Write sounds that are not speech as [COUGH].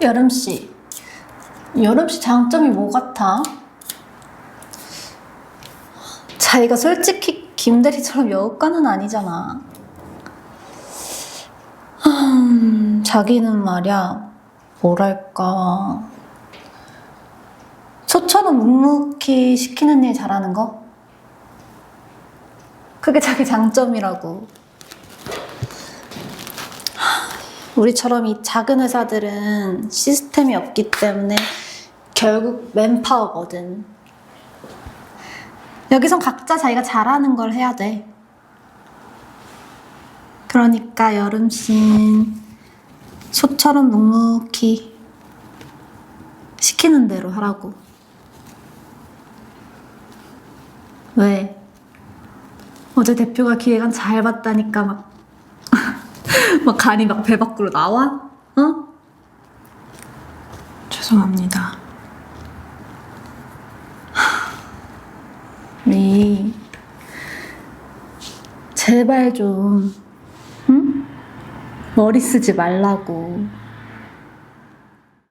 여름씨. 여름씨 장점이 뭐 같아? 자기가 솔직히 김대리처럼 여우과는 아니잖아. 음, 자기는 말이야, 뭐랄까. 소처럼 묵묵히 시키는 일 잘하는 거? 그게 자기 장점이라고. 우리처럼 이 작은 회사들은 시스템이 없기 때문에 결국 맨파워거든. 여기선 각자 자기가 잘하는 걸 해야 돼. 그러니까 여름신 소처럼 묵묵히 시키는 대로 하라고. 왜? 어제 대표가 기획안 잘 봤다니까 막, [LAUGHS] 막 간이 막 배 밖으로 나와? 어? 죄송합니다. 네. 제발 좀, 응? 머리 쓰지 말라고.